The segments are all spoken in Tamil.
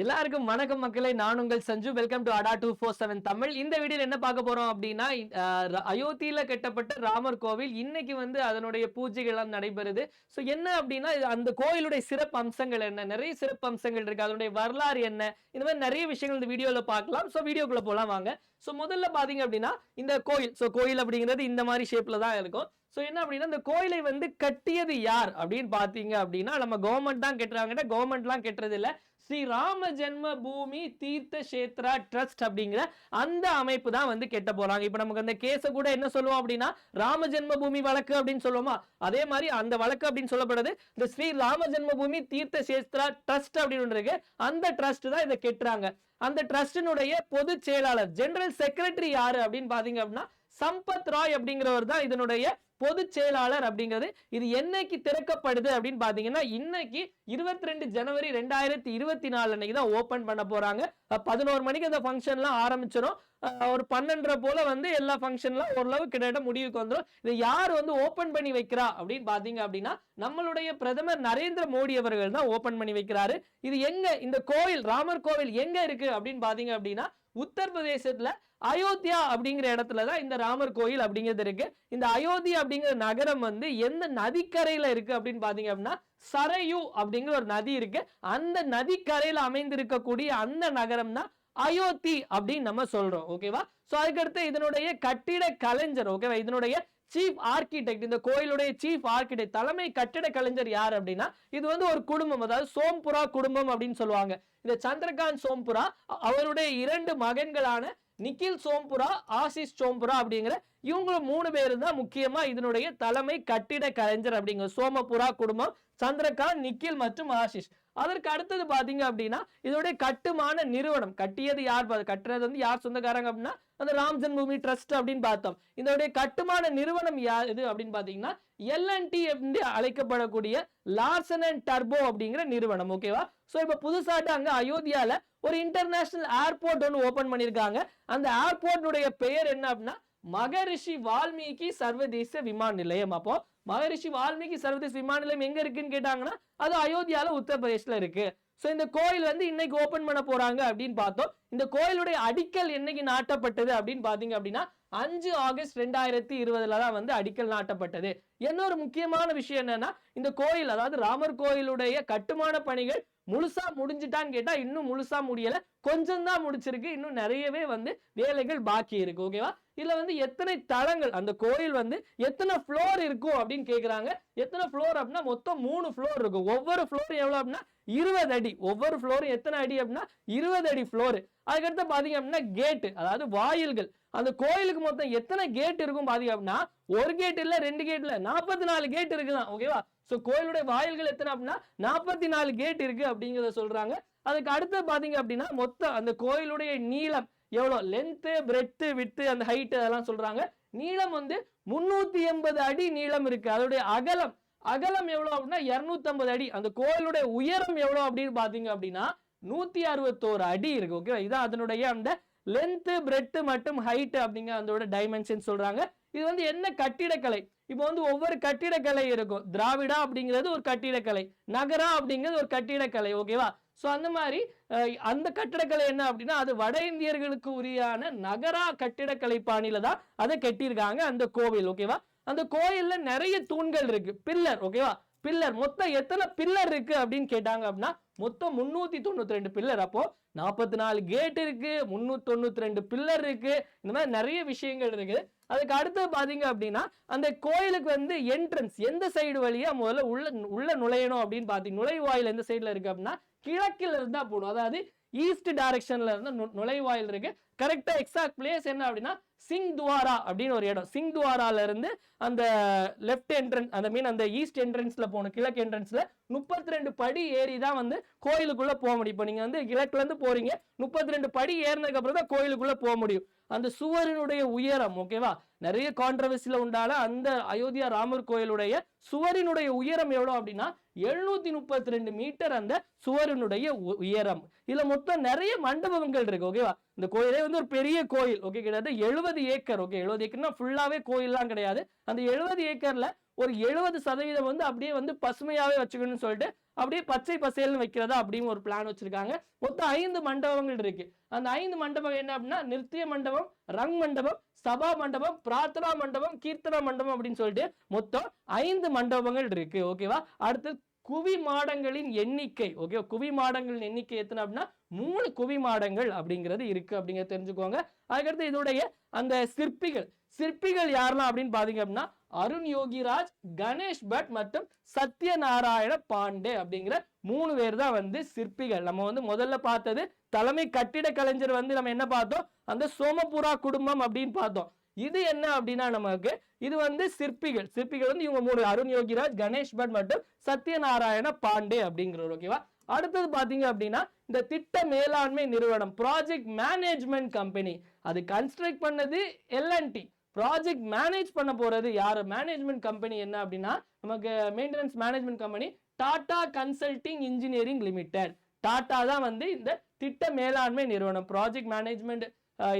எல்லாருக்கும் வணக்கம் மக்களை. நான் உங்கள் Sanju. Welcome to Adda two four seven Tamil. இந்த வீடியோல என்ன பார்க்க போறோம் அப்படின்னா அயோத்தியில் அயோத்தியில கட்டப்பட்ட ராமர் கோவில் இன்னைக்கு வந்து அதனுடைய பூஜைகள் எல்லாம் நடைபெறுது. ஸோ என்ன அப்படின்னா அந்த கோயிலுடைய சிறப்பு அம்சங்கள் என்ன? நிறைய சிறப்பு அம்சங்கள் இருக்கு. அதனுடைய வரலாறு என்ன? இந்த மாதிரி நிறைய விஷயங்கள் இந்த வீடியோவில் பார்க்கலாம். ஸோ வீடியோக்குள்ள போகலாம் வாங்க. ஸோ முதல்ல பாத்தீங்க அப்படின்னா இந்த கோயில். ஸோ கோயில் அப்படிங்கிறது இந்த மாதிரி ஷேப்ல தான் இருக்கும். ஸோ என்ன அப்படின்னா இந்த கோயிலை வந்து கட்டியது யார் அப்படின்னு பார்த்தீங்க அப்படின்னா நம்ம கவர்மெண்ட் தான் கட்டுறாங்கன்னா கவர்மெண்ட்லாம் கட்டுறது இல்லை ஸ்ரீ ராம ஜென்ம பூமி தீர்த்த கஷேத்ரா ட்ரஸ்ட் அப்படிங்கிற அந்த அமைப்பு தான் வந்து கெட்ட போறாங்க. இப்போ நமக்கு அந்த கேஸை கூட என்ன சொல்லுவோம் அப்படின்னா ராம ஜென்ம பூமி வழக்கு அப்படின்னு சொல்லுவோமா? அதே மாதிரி அந்த வழக்கு அப்படின்னு சொல்லப்படுறது இந்த ஸ்ரீ ராம ஜென்ம பூமி தீர்த்த கஷேத்ரா ட்ரஸ்ட் அப்படின்னு இருக்கு. அந்த ட்ரஸ்ட் தான் இதை கெட்டுறாங்க. அந்த ட்ரஸ்டினுடைய பொதுச் செயலாளர் ஜெனரல் செக்ரட்டரி யாரு அப்படின்னு பாத்தீங்க அப்படின்னா சம்பத் ராய் அப்படிங்கிறவர் தான் இதனுடைய பொதுச் செயலாளர் அப்படிங்கிறது இது என்னைக்கு திறக்கப்படுது அப்படின்னு பாத்தீங்கன்னா இன்னைக்கு இருபத்தி ரெண்டு ஜனவரி ரெண்டாயிரத்தி இருபத்தி நாலு அன்னைக்கு தான் ஓபன் பண்ண போறாங்க. பதினோரு மணிக்கு அந்த ஃபங்க்ஷன்லாம் ஆரம்பிச்சிடும் ஒரு பன்னெண்டரை போல வந்து எல்லா ஃபங்க்ஷன்லாம் ஓரளவு கிட்டத்தட்ட முடிவுக்கு வந்துடும் இதை யார் வந்து ஓபன் பண்ணி வைக்கிறா அப்படின்னு பாத்தீங்க அப்படின்னா நம்மளுடைய பிரதமர் நரேந்திர மோடி அவர்கள் தான் ஓபன் பண்ணி வைக்கிறாரு. இது எங்க இந்த கோவில் ராமர் கோவில் எங்க இருக்கு அப்படின்னு பாத்தீங்க அப்படின்னா உத்தரப்பிரதேசத்துல அயோத்தியா அப்படிங்கிற இடத்துல தான் இந்த ராமர் கோயில் அப்படிங்கிறது இருக்கு. இந்த அயோத்தியா அப்படிங்கிற நகரம் வந்து எந்த நதிக்கரையில இருக்கு அப்படின்னு பார்த்தீங்க அப்படின்னா சரையு அப்படிங்கிற ஒரு நதி இருக்கு. அந்த நதிக்கரையில் அமைந்திருக்கக்கூடிய அந்த நகரம் தான் அயோத்தி அப்படின்னு நம்ம சொல்றோம் ஓகேவா சோ அதுக்கடுத்து இதனுடைய கட்டிட கலைஞர் ஓகேவா இதனுடைய சீஃப் ஆர்கிடெக்ட் இந்த கோயிலுடைய சீஃப் ஆர்கிடெக்ட் தலைமை கட்டிட கலைஞர் யார் அப்படின்னா இது வந்து ஒரு குடும்பம் அதாவது சோம்புரா குடும்பம் அப்படின்னு சொல்லுவாங்க. இந்த சந்திரகாந்த் சோம்புரா அவருடைய இரண்டு மகன்களான நிக்கில் சோம்புரா ஆசிஸ் சோம்புரா அப்படிங்கிற இவங்களும் மூணு பேர் தான் முக்கியமா இதனுடைய தலைமை கட்டிட கலைஞர் அப்படிங்கிற சோமபுரா குடும்பம் சந்திரகாந்த் நிக்கில் மற்றும் ஆஷிஷ். அதற்கு அடுத்தது பார்த்தீங்க அப்படின்னா இதோடைய கட்டுமான நிறுவனம். கட்டியது யார்? கட்டுறது வந்து யார் சொந்தக்காரங்க அப்படின்னா அந்த ராம் ஜென்மபூமி ட்ரஸ்ட் அப்படின்னு பார்த்தோம். இதோடைய கட்டுமான நிறுவனம் யார் இது அப்படின்னு பார்த்தீங்கன்னா எல்என்டி என்று அழைக்கப்படக்கூடிய லார்சன் அண்ட் டர்போ அப்படிங்கிற நிறுவனம் ஓகேவா ஸோ இப்போ புதுசாட்டு அங்கே அயோத்தியாவில் ஒரு இன்டர்நேஷனல் ஏர்போர்ட் ஒன்று ஓப்பன் பண்ணியிருக்காங்க. அந்த ஏர்போர்ட்டுடைய பெயர் என்ன அப்படின்னா மகரிஷி வால்மீகி சர்வதேச விமான நிலையம். அப்போ மகரிஷி வால்மீகி சர்வதேச விமான நிலையம் எங்க இருக்குன்னு கேட்டாங்கன்னா அது அயோத்தியால உத்தரப்பிரதேஷ்ல இருக்கு. ஸோ இந்த கோயில் வந்து இன்னைக்கு ஓப்பன் பண்ண போறாங்க அப்படின்னு பார்த்தோம். இந்த கோயிலுடைய அடிக்கல் என்னைக்கு நாட்டப்பட்டது அப்படின்னு பாத்தீங்க அப்படின்னா அஞ்சு ஆகஸ்ட் ரெண்டாயிரத்தி இருபதுல தான் வந்து அடிக்கல் நாட்டப்பட்டது. இன்னொரு முக்கியமான விஷயம் என்னன்னா இந்த கோயில் அதாவது ராமர் கோயிலுடைய கட்டுமான பணிகள் முழுசா முடிஞ்சிட்டான்னு கேட்டா இன்னும் முழுசா முடியல. கொஞ்சம் தான் முடிச்சிருக்கு. இன்னும் நிறையவே வந்து வேலைகள் பாக்கி இருக்கு. ஓகேவா இதுல வந்து எத்தனை தளங்கள் அந்த கோயில் வந்து எத்தனை ஃப்ளோர் இருக்கும் அப்படின்னு கேக்குறாங்க. எத்தனை ஃப்ளோர் அப்படின்னா மொத்தம் மூணு ஃப்ளோர் இருக்கும். ஒவ்வொரு ஃப்ளோர் எவ்வளவு அப்படின்னா இருபது அடி. ஒவ்வொரு ஃப்ளோரும் எத்தனை அடி அப்படின்னா இருபது அடி ஃப்ளோரு அதுக்கடுத்து பார்த்தீங்க அப்படின்னா கேட்டு அதாவது வாயில்கள். அந்த கோயிலுக்கு மொத்தம் எத்தனை கேட் இருக்கும் பார்த்தீங்க அப்படின்னா ஒரு கேட் இல்லை ரெண்டு கேட் இல்லை நாற்பத்தி நாலு கேட் இருக்குதான் ஓகேவா ஸோ கோயிலுடைய வாயில்கள் எத்தனை அப்படின்னா நாற்பத்தி நாலு கேட் இருக்கு அப்படிங்கிறத சொல்றாங்க. அதுக்கு அடுத்து பார்த்தீங்க அப்படின்னா மொத்தம் அந்த கோயிலுடைய நீளம் எவ்வளோ? லென்த்து பிரெத்து வித்து அந்த ஹைட் அதெல்லாம் சொல்றாங்க. நீளம் வந்து முன்னூத்தி எண்பது அடி நீளம் இருக்கு. அதோடைய அகலம் அகலம் எவ்வளோ அப்படின்னா 250 அடி. அந்த கோயிலுடைய உயரம் எவ்வளோ அப்படின்னு பார்த்தீங்க அப்படின்னா நூத்தி அறுபத்தோரு அடி இருக்கு. ஓகேவா இதான் அதனுடைய அந்த லென்த்து பிரெட்டு மற்றும் ஹைட்டு அப்படிங்கிற அதோட டைமென்ஷன் சொல்றாங்க. இது வந்து என்ன கட்டிடக்கலை? இப்போ வந்து ஒவ்வொரு கட்டிடக்கலை இருக்கும். திராவிடா அப்படிங்கிறது ஒரு கட்டிடக்கலை. நகரா அப்படிங்கிறது ஒரு கட்டிடக்கலை. ஓகேவா ஸோ அந்த மாதிரி அந்த கட்டிடக்கலை என்ன அப்படின்னா அது வட இந்தியர்களுக்கு உரியான நகரா கட்டிடக்கலை பாணியில தான் அதை கட்டியிருக்காங்க அந்த கோவில். ஓகேவா அந்த கோயில்ல நிறைய தூண்கள் இருக்கு. பில்லர் ஓகேவா பில்லர். மொத்தம் எத்தனை பில்லர் இருக்கு அப்படின்னு கேட்டாங்க அப்படின்னா மொத்தம் முன்னூத்தி தொண்ணூத்தி ரெண்டு பில்லர். அப்போ நாற்பத்தி நாலு கேட் இருக்கு முன்னூத்தி தொண்ணூத்தி ரெண்டு பில்லர் இருக்கு. இந்த மாதிரி நிறைய விஷயங்கள் இருக்கு. அதுக்கு அடுத்து பாத்தீங்க அப்படின்னா அந்த கோயிலுக்கு வந்து என்ட்ரன்ஸ் எந்த சைடு வழியா முதல்ல உள்ள உள்ள நுழையணும் அப்படின்னு பாத்தீங்க. நுழைவாயில் எந்த சைடுல இருக்கு அப்படின்னா கிழக்கில் இருந்தா போடும் அதாவது ஈஸ்ட் டைரக்ஷன்ல இருந்து நு- நுழைவாயில் இருக்கு. கரெக்டா எக்ஸாக்ட் பிளேஸ் என்ன அப்படின்னா சிங் துவாரா அப்படின்னு ஒரு இடம். சிங் துவாரால இருந்து அந்த லெஃப்ட் என்ட்ரன்ஸ் அந்த மீன் அந்த ஈஸ்ட் என்ட்ரன்ஸ்ல போகணும் கிழக்கு என்ட்ரன்ஸ்ல முப்பத்தி ரெண்டு படி ஏறி தான் வந்து கோயிலுக்குள்ள போக முடியும். இப்போ நீங்க வந்து கிழக்குல இருந்து போறீங்க முப்பத்தி ரெண்டு படி ஏறினதுக்கு அப்புறம் தான் கோயிலுக்குள்ள போக முடியும். அந்த சுவரினுடைய உயரம் ஓகேவா நிறைய கான்ட்ரவர்சியில் உண்டான அந்த அயோத்தியா ராமர் கோயிலுடைய சுவரினுடைய உயரம் எவ்வளோ அப்படின்னா எழுநூத்தி முப்பத்தி ரெண்டு மீட்டர் அந்த சுவரினுடைய உ- உயரம். இதுல மொத்தம் நிறைய மண்டபங்கள் இருக்கு ஓகேவா இந்த கோயிலே வந்து ஒரு பெரிய கோயில் ஓகே கிட்டத்தட்ட எழுபது ஏக்கர் ஓகே எழுபது ஏக்கர்னா ஃபுல்லாவே கோயில்லாம் கிடையாது. அந்த எழுபது ஏக்கர்ல ஒரு எழுபது சதவீதம் வந்து அப்படியே வந்து பசுமையாகவே வச்சுக்கணும்னு சொல்லிட்டு அப்படியே பச்சை பசேல்னு வைக்கிறதா அப்படின்னு ஒரு பிளான் வச்சிருக்காங்க. மொத்தம் ஐந்து மண்டபங்கள் இருக்கு. அந்த ஐந்து மண்டபம் என்ன அப்படின்னா நிறுத்திய மண்டபம் ரங் மண்டபம் சபா மண்டபம் பிரார்த்தனா மண்டபம் கீர்த்தனா மண்டபம் அப்படின்னு சொல்லிட்டு மொத்தம் ஐந்து மண்டபங்கள் இருக்கு. ஓகேவா அடுத்து குவி மாடங்களின் எண்ணிக்கை. ஓகே குவி மாடங்களின் எண்ணிக்கை எத்தனை அப்படின்னா மூணு குவி மாடங்கள் அப்படிங்கிறது இருக்கு அப்படிங்கிறத தெரிஞ்சுக்கோங்க. அதுக்கடுத்து இதோடைய அந்த சிற்பிகள். சிற்பிகள் யாரெல்லாம் அப்படின்னு பார்த்தீங்க அப்படின்னா அருண் யோகிராஜ் கணேஷ் பட் மற்றும் சத்யநாராயண பாண்டே அப்படிங்கிற மூணு பேர் தான் வந்து சிற்பிகள். நம்ம வந்து முதல்ல பார்த்தது தலைமை கட்டிட கலைஞர் வந்து நம்ம என்ன பார்த்தோம்? அந்த சோமபுரா குடும்பம் அப்படின்னு பார்த்தோம். இது என்ன அப்படின்னா நமக்கு இது வந்து சிற்பிகள். சிற்பிகள் வந்து இவங்க மூணு அருண் யோகிராஜ் கணேஷ் பட் மற்றும் சத்யநாராயண பாண்டே அப்படிங்கிறவர் ஓகேவா அடுத்தது பார்த்தீங்க அப்படின்னா இந்த திட்ட மேலாண்மை நிறுவனம் ப்ராஜெக்ட் மேனேஜ்மெண்ட் கம்பெனி அது கன்ஸ்ட்ரக்ட் பண்ணது எல்என்டி ப்ராஜெக்ட் மேனேஜ் பண்ண போறது யாரு? மேனேஜ்மெண்ட் கம்பெனி என்ன அப்படின்னா நமக்கு maintenance management company Tata consulting engineering limited. Tata தான் வந்து இந்த திட்ட மேலாண்மை நிறுவனம். ப்ராஜெக்ட் மேனேஜ்மெண்ட்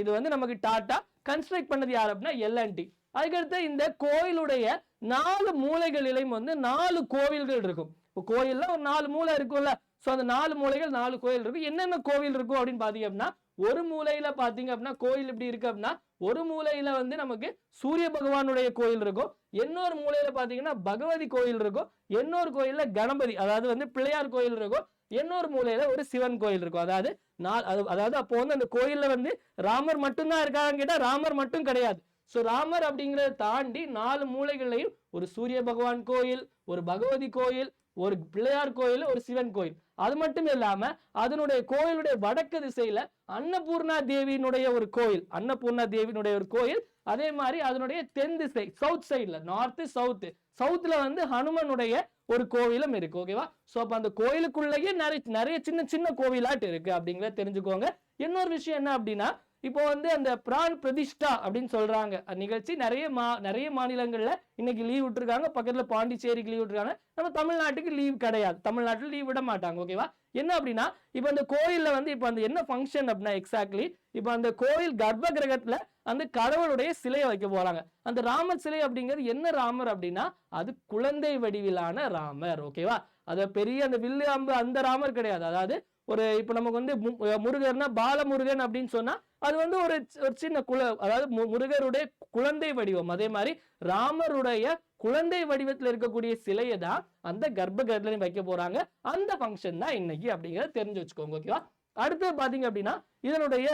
இது வந்து நமக்கு டாடா. கன்ஸ்ட்ரக்ட் பண்ணது யார் அப்படின்னா எல்என்டி அதுக்கடுத்து இந்த கோயிலுடைய நாலு மூலைகளிலையும் வந்து நாலு கோவில்கள் இருக்கும். இப்போ கோயிலில் ஒரு நாலு மூலை இருக்கும்ல. ஸோ அந்த நாலு மூலைகள் நாலு கோயில் இருக்கும். என்னென்ன கோவில் இருக்கும் அப்படின்னு பார்த்தீங்க அப்படின்னா ஒரு மூலையில் பார்த்தீங்க அப்படின்னா கோயில் இப்படி இருக்கு அப்படின்னா ஒரு மூலையில் வந்து நமக்கு சூரிய பகவானுடைய கோயில் இருக்கும் இன்னொரு மூலையில் பார்த்தீங்கன்னா பகவதி கோயில் இருக்கும் இன்னொரு கோயிலில் கணபதி அதாவது வந்து பிள்ளையார் கோயில் இருக்கும் இன்னொரு மூலையில் ஒரு சிவன் கோயில் இருக்கும் அதாவது நான் அது- அதாவது அப்போ வந்து அந்த கோயிலில் வந்து ராமர் மட்டும்தான் இருக்காங்கன்னு கேட்டால் ராமர் மட்டும் கிடையாது. ஸோ ராமர் அப்படிங்கிறத தாண்டி நாலு மூலைகள்லையும் ஒரு சூரிய பகவான் கோயில் ஒரு பகவதி கோயில் ஒரு பிள்ளையார் கோயில் ஒரு சிவன் கோயில். அது மட்டும் இல்லாம அதனுடைய கோயிலுடைய வடக்கு திசையில அன்னபூர்ணா தேவியினுடைய ஒரு கோயில். அன்னபூர்ணா தேவியினுடைய ஒரு கோயில். அதே மாதிரி அதனுடைய தென் திசை சவுத் சைடில் நார்த்து சவுத்து சவுத்தில் வந்து ஹனுமனுடைய ஒரு கோவிலும் இருக்கு ஓகேவா ஸோ அப்போ அந்த கோயிலுக்குள்ளேயே நிறைய நிறைய சின்ன சின்ன கோவிலாட்டு இருக்கு அப்படிங்கிறத தெரிஞ்சுக்கோங்க. இன்னொரு விஷயம் என்ன அப்படின்னா இப்போ வந்து அந்த பிரான் பிரதிஷ்டா அப்படின்னு சொல்கிறாங்க அந்த நிகழ்ச்சி நிறைய மா நிறைய மாநிலங்களில் இன்னைக்கு லீவ் விட்டுருக்காங்க. பக்கத்தில் பாண்டிச்சேரிக்கு லீவ் விட்டுருக்காங்க. நம்ம தமிழ்நாட்டுக்கு லீவ் கிடையாது. தமிழ்நாட்டில் லீவ் விட மாட்டாங்க ஓகேவா என்ன அப்படின்னா இப்போ அந்த கோயிலில் வந்து இப்போ அந்த என்ன ஃபங்க்ஷன் அப்படின்னா எக்ஸாக்ட்லி இப்போ அந்த கோயில் கர்ப்ப கிரகத்தில் அந்த கடவுளுடைய சிலையை வைக்க போகிறாங்க அந்த ராமர் சிலை அப்படிங்கிறது என்ன ராமர் அப்படின்னா அது குழந்தை வடிவிலான ராமர் ஓகேவா அது பெரிய அந்த வில்லு அம்பு அந்த ராமர் கிடையாது. அதாவது ஒரு இப்போ நமக்கு வந்து மு- முருகர்னா பாலமுருகன் அப்படின்னு சொன்னால் அது வந்து ஒரு ஒரு சின்ன குல அதாவது முருகருடைய குழந்தை வடிவம். அதே மாதிரி ராமருடைய குழந்தை வடிவத்துல இருக்கக்கூடிய சிலையை தான் அந்த கர்ப்ப கிரகத்துல வைக்க போறாங்க. அந்த ஃபங்க்ஷன் தான் இன்னைக்கு அப்படிங்கறத தெரிஞ்சு வச்சுக்கோங்க ஓகேவா அடுத்து பாத்தீங்க அப்படின்னா இதனுடைய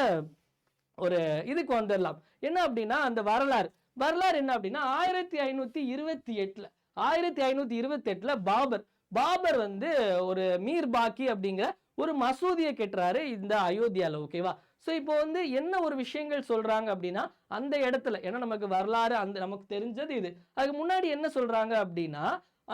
ஒரு இதுக்கு வந்துடலாம். என்ன அப்படின்னா அந்த வரலாறு. வரலாறு என்ன அப்படின்னா ஆயிரத்தி ஐநூத்தி இருபத்தி எட்டுல ஆயிரத்தி ஐநூத்தி இருபத்தி எட்டுல பாபர் பாபர் வந்து ஒரு மீர் பாக்கி அப்படிங்கிற ஒரு மசூதியை கட்டுறாரு இந்த அயோத்தியால ஓகேவா ஸோ இப்போ வந்து என்ன ஒரு விஷயங்கள் சொல்கிறாங்க அப்படின்னா அந்த இடத்துல ஏன்னா நமக்கு வரலாறு அந்த நமக்கு தெரிஞ்சது இது. அதுக்கு முன்னாடி என்ன சொல்கிறாங்க அப்படின்னா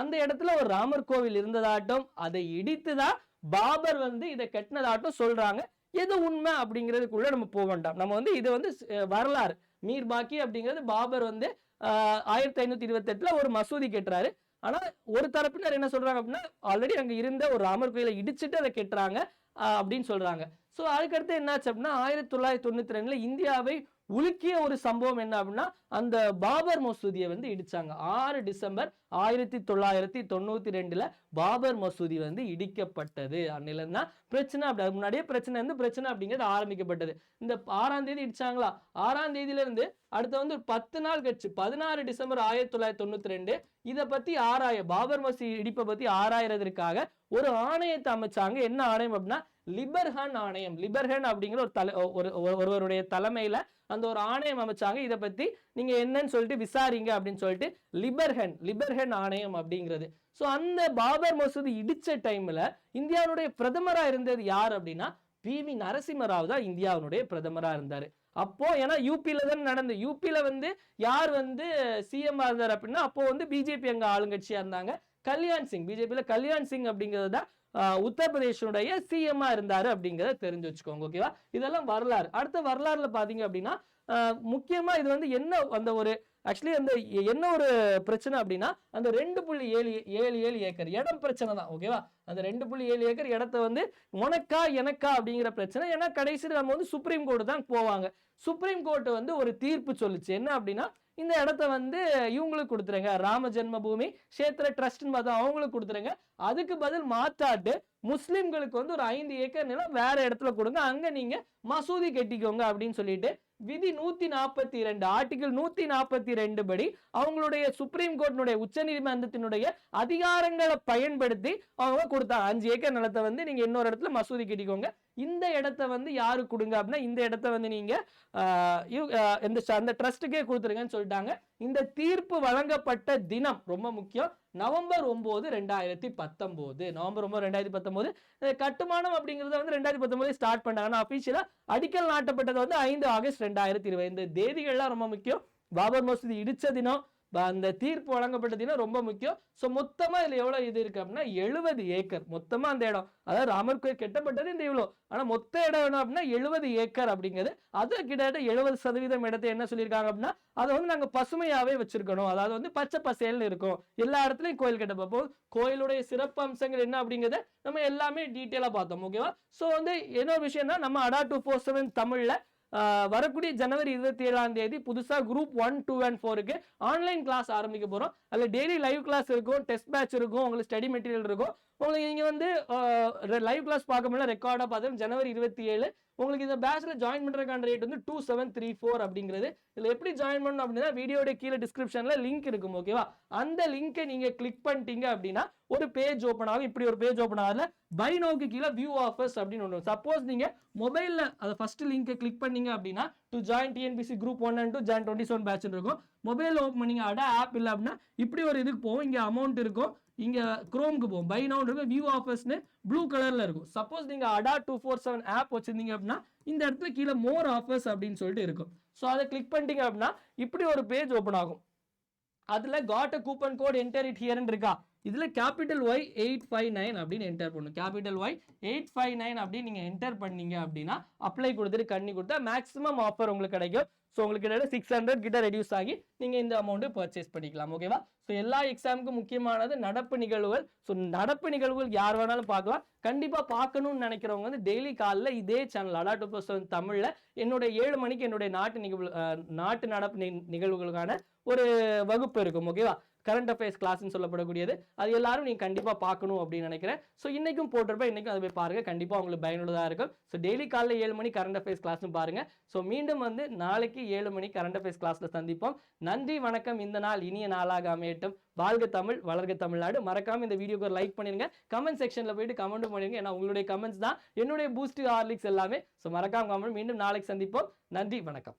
அந்த இடத்துல ஒரு ராமர் கோவில் இருந்ததாட்டும் அதை இடித்து தான் பாபர் வந்து இதை கட்டினதாட்டும் சொல்கிறாங்க எது உண்மை அப்படிங்கிறதுக்குள்ள நம்ம போக வேண்டாம். நம்ம வந்து இது வந்து வரலாறு மீர் பாக்கி அப்படிங்கிறது பாபர் வந்து ஆயிரத்தி ஐநூத்தி இருபத்தி எட்டுல ஒரு மசூதி கட்டுறாரு. ஆனா ஒரு தரப்பினர் என்ன சொல்றாங்க அப்படின்னா ஆல்ரெடி அங்க இருந்த ஒரு ராமர் கோயிலை இடிச்சிட்டு அதை கட்டுறாங்க அப்படின்னு சொல்றாங்க. சோ அதுக்கடுத்து என்னாச்சு அப்படின்னா ஆயிரத்தி தொள்ளாயிரத்தி தொண்ணூத்தி ரெண்டில் இந்தியாவை உலுக்கிய ஒரு சம்பவம் என்ன அப்படின்னா அந்த பாபர் மசூதியை வந்து இடிச்சாங்க. ஆறு டிசம்பர் ஆயிரத்தி தொள்ளாயிரத்தி தொண்ணூற்றி ரெண்டில் பாபர் மசூதி வந்து இடிக்கப்பட்டது. அன்னில தான் பிரச்சனை அப்படி அதுக்கு முன்னாடியே பிரச்சனை இருந்து பிரச்சனை அப்படிங்கிறது ஆரம்பிக்கப்பட்டது. இந்த ஆறாம் தேதி இடிச்சாங்களா? ஆறாம் தேதியில அடுத்து வந்து ஒரு பத்து நாள் கழிச்சு பதினாறு டிசம்பர் ஆயிரத்தி தொள்ளாயிரத்தி தொண்ணூற்றி ரெண்டு இதை பற்றி ஆராய பாபர் மசூதி இடிப்பை பற்றி ஆராயிறதுக்காக ஒரு ஆணையத்தை அமைச்சாங்க. என்ன ஆணையம் அப்படின்னா லிபர்ஹன் ஆணையம். லிபர்ஹன் அப்படிங்கிற ஒரு தலை ஒரு ஒரு- ஒருவருடைய தலைமையில் அந்த ஒரு ஆணையம் அமைச்சாங்க. இதை பற்றி நீங்க என்னன்னு சொல்லிட்டு விசாரிங்க அப்படின்னு சொல்லிட்டு லிபர்ஹன் லிபர்ஹன் ஆணையம் அப்படிங்கிறது. ஸோ அந்த பாபர் மசூதி இடித்த டைம்ல இந்தியாவுடைய பிரதமரா இருந்தது யார் அப்படின்னா பி வி நரசிம்மராவ் தான் இந்தியாவுடைய பிரதமரா இருந்தாரு. அப்போ ஏன்னா யூபியில தான் நடந்து யூபியில வந்து யார் வந்து சிஎம் இருந்தார் அப்படின்னா அப்போ வந்து பிஜேபி அங்க ஆளுங்கட்சியா இருந்தாங்க. கல்யாண் சிங் பிஜேபியில கல்யாண் சிங் அப்படிங்கிறது தான் உத்தரப்பிரதேஷனுடைய சிஎம்மா இருந்தாரு அப்படிங்கிறத தெரிஞ்சு வச்சுக்கோங்க ஓகேவா இதெல்லாம் வரலாறு. அடுத்த வரலாறுல பார்த்தீங்க அப்படின்னா முக்கியமாக இது வந்து என்ன அந்த ஒரு ஆக்சுவலி அந்த என்ன ஒரு பிரச்சனை அப்படின்னா அந்த ரெண்டு புள்ளி ஏழு ஏழு ஏழு ஏக்கர் இடம் பிரச்சனை தான் ஓகேவா அந்த ரெண்டு புள்ளி ஏழு ஏக்கர் இடத்த வந்து உனக்கா எனக்கா அப்படிங்கிற பிரச்சனை ஏன்னா கடைசியில் நம்ம வந்து சுப்ரீம் கோர்ட்டு தான் போவாங்க. சுப்ரீம் கோர்ட்டு வந்து ஒரு தீர்ப்பு சொல்லுச்சு. என்ன அப்படின்னா இந்த இடத்த வந்து இவங்களுக்கு கொடுத்துருங்க. ராம ஜென்ம பூமி கஷேத்திர ட்ரஸ்ட்னு பார்த்தா அவங்களுக்கு கொடுத்துருங்க. அதுக்கு பதில் மாத்தாட்டு முஸ்லிம்களுக்கு வந்து ஒரு ஐந்து ஏக்கர் நிலம் வேற இடத்துல கொடுங்க. அங்க நீங்க மசூதி கட்டிக்கோங்க அப்படின்னு சொல்லிட்டு விதி நூத்தி நாற்பத்தி ரெண்டு ஆர்டிகிள் நூத்தி நாற்பத்தி ரெண்டு படி அவங்களுடைய சுப்ரீம் கோர்ட்டினுடைய உச்சநீதிமன்றத்தினுடைய அதிகாரங்களை பயன்படுத்தி அவங்க கொடுத்தாங்க அஞ்சு ஏக்கர் நிலத்தை வந்து நீங்க இன்னொரு இடத்துல மசூதி கட்டிக்கோங்க. இந்த இடத்த வந்து யாரு கொடுங்க அப்படின்னா இந்த இடத்த வந்து நீங்க இந்த அந்த ட்ரஸ்ட்டுக்கே கொடுத்துருங்கன்னு சொல்லிட்டாங்க. இந்த தீர்ப்பு வழங்கப்பட்ட தினம் ரொம்ப முக்கியம். நவம்பர் ஒம்பது ரெண்டாயிரத்தி பத்தொன்பது நவம்பர் ஒம்பது ரெண்டாயிரத்தி பத்தொன்பது கட்டுமானம் அப்படிங்கறத வந்து ரெண்டாயிரத்தி பத்தொன்பது ஸ்டார்ட் பண்ணாங்க அஃபீஷியலாக அடிக்கல் நாட்டப்பட்டது வந்து ஐந்து ஆகஸ்ட் ரெண்டாயிரத்தி இருபது. இந்த தேதிகள்லாம் ரொம்ப முக்கியம். பாபர் மசூதி இடிச்ச தினம் அந்த தீர்ப்பு வழங்கப்பட்டதுன்னா ரொம்ப முக்கியம். ஸோ மொத்தமாக இதில் எவ்வளோ இது இருக்குது அப்படின்னா எழுபது ஏக்கர். மொத்தமாக அந்த இடம். அதாவது ராமர் கோயில் கெட்டப்பட்டது இந்த இவ்வளோ. ஆனால் மொத்த இடம் என்ன அப்படின்னா எழுபது ஏக்கர் அப்படிங்கிறது அது கிட்டத்தட்ட எழுபது சதவீதம் இடத்தை என்ன சொல்லியிருக்காங்க அப்படின்னா அதை வந்து நாங்கள் பசுமையாகவே வச்சுருக்கணும். அதாவது வந்து பச்சை பசேல்னு இருக்கும். எல்லா இடத்துலையும் கோயில் கெட்டப்போ கோயிலுடைய சிறப்பு அம்சங்கள் என்ன அப்படிங்கிறத நம்ம எல்லாமே டீட்டெயிலாக பார்த்தோம். ஓகேவா ஸோ வந்து என்ன விஷயம்னா நம்ம அடா டூ ஃபோர் செவன் தமிழில் வரக்கூடிய ஜனவரி இருபத்தி ஏழாம் தேதி புதுசா குரூப் ஒன் டூ அண்ட் ஃபோருக்கு ஆன்லைன் கிளாஸ் ஆரம்பிக்க போறோம். அதுல டெய்லி லைவ் கிளாஸ் இருக்கும் டெஸ்ட் பேட்ச் இருக்கும் உங்களுக்கு ஸ்டடி மெட்டீரியல் இருக்கும். உங்களுக்கு நீங்கள் வந்து லைவ் கிளாஸ் பார்க்க முடியல ரெக்கார்டாக பார்த்து ஜனவரி இருபத்தி ஏழு. உங்களுக்கு இந்த பேட்ச்சில் ஜாயின் பண்ணுறதுக்கான ரேட் வந்து டூ செவன் த்ரீ ஃபோர் அப்படிங்கிறது. இதில் எப்படி ஜாயின் பண்ணணும் அப்படின்னா வீடியோட கீழே டிஸ்கிரிப்ஷனில் லிங்க் இருக்கும் ஓகேவா அந்த லிங்கை நீங்கள் கிளிக் பண்ணிட்டீங்க அப்படின்னா ஒரு பேஜ் ஓப்பன் ஆகும். இப்படி ஒரு பேஜ் ஓப்பன் ஆகல பை நோக்கு கீழே வியூ ஆஃபர்ஸ் அப்படின்னு ஒன்று சப்போஸ் நீங்கள் மொபைலில் அதை ஃபஸ்ட்டு லிங்கை கிளிக் பண்ணீங்க அப்படின்னா to join TNPSC group one and two join twenty seven batch இருக்கும் மொபைல் ஓப்பன் பண்ணி அட ஆப் இல்லை அப்படின்னா இப்படி ஒரு இதுக்கு போகும் இங்கே அமௌண்ட் இருக்கும். இங்கே குரோம்க்கு போகும் பை நவுன் இருக்கும் வியூ ஆஃபர்ஸ்னு ப்ளூ கலரில் இருக்கும். சப்போஸ் நீங்கள் அடா டூ ஃபோர் செவன் ஆப் வச்சுருந்தீங்க அப்படின்னா இந்த இடத்துல கீழே மோர் ஆஃபர்ஸ் அப்படின்னு சொல்லிட்டு இருக்கும். ஸோ அதை கிளிக் பண்ணிட்டீங்க அப்படின்னா இப்படி ஒரு பேஜ் ஓப்பன் ஆகும். அதில் got coupon code enter it ஹியர்னு இருக்கா இதில் capital Y eight five nine அப்படின்னு என்டர் பண்ணும் capital Y eight five nine அப்படின்னு நீங்கள் என்டர் பண்ணீங்க அப்படின்னா அப்ளை கொடுத்துட்டு கண்ணி கொடுத்தா மேக்ஸிமம் ஆஃபர் உங்களுக்கு கிடைக்கும். ஸோ உங்களுக்கு கிட்ட சிக்ஸ் ஹண்ட்ரட் கிட்ட ரெடியூஸ் ஆகி நீங்கள் இந்த அமௌண்ட்டு பர்ச்சேஸ் பண்ணிக்கலாம். ஓகேவா ஸோ எல்லா எக்ஸாமுக்கும் முக்கியமானது நடப்பு நிகழ்வுகள். ஸோ நடப்பு நிகழ்வுகள் யார் வேணாலும் பார்க்கலாம். கண்டிப்பாக பார்க்கணும்னு நினைக்கிறவங்க வந்து டெய்லி காலைல இதே சேனல் அடா டூ பர்சன் தமிழில் என்னுடைய ஏழு மணிக்கு என்னுடைய நாட்டு நிகழ்வு நாட்டு நடப்பு நி- நிகழ்வுகளுக்கான ஒரு வகுப்பு இருக்கும். ஓகேவா கரண்ட் அஃபேர்ஸ் கிளாஸ்னு சொல்லப்படக்கூடியது. அது எல்லாரும் நீங்கள் கண்டிப்பாக பார்க்கணும் அப்படின்னு நினைக்கிறேன். ஸோ இன்றைக்கும் போட்டிருப்பேன் இன்னைக்கும் அதை போய் பாருங்கள் கண்டிப்பாக உங்களுக்கு பயனுள்ளதாக இருக்கும். ஸோ டெய்லி காலைல ஏழு மணி கரண்ட் அஃபேர்ஸ் கிளாஸ்னு பாருங்கள் ஸோ மீண்டும் வந்து நாளைக்கு ஏழு மணி கரண்ட் அஃபேர்ஸ் கிளாஸில் சந்திப்போம். நன்றி வணக்கம். இந்த நாள் இனிய நாளாக அமையட்டும். வாழ்க தமிழ் வளர்க தமிழ்நாடு. மறக்காம இந்த வீடியோக்கு ஒரு லைக் பண்ணிருங்க. கமெண்ட் செக்ஷனில் போயிட்டு கமெண்ட் பண்ணிருங்க. ஏன்னா உங்களுடைய கமெண்ட்ஸ் தான் என்னுடைய பூஸ்ட் ஹார்லிக்ஸ் எல்லாமே. ஸோ மறக்காம கமெண்ட் மீண்டும் நாளைக்கு சந்திப்போம். நன்றி வணக்கம்.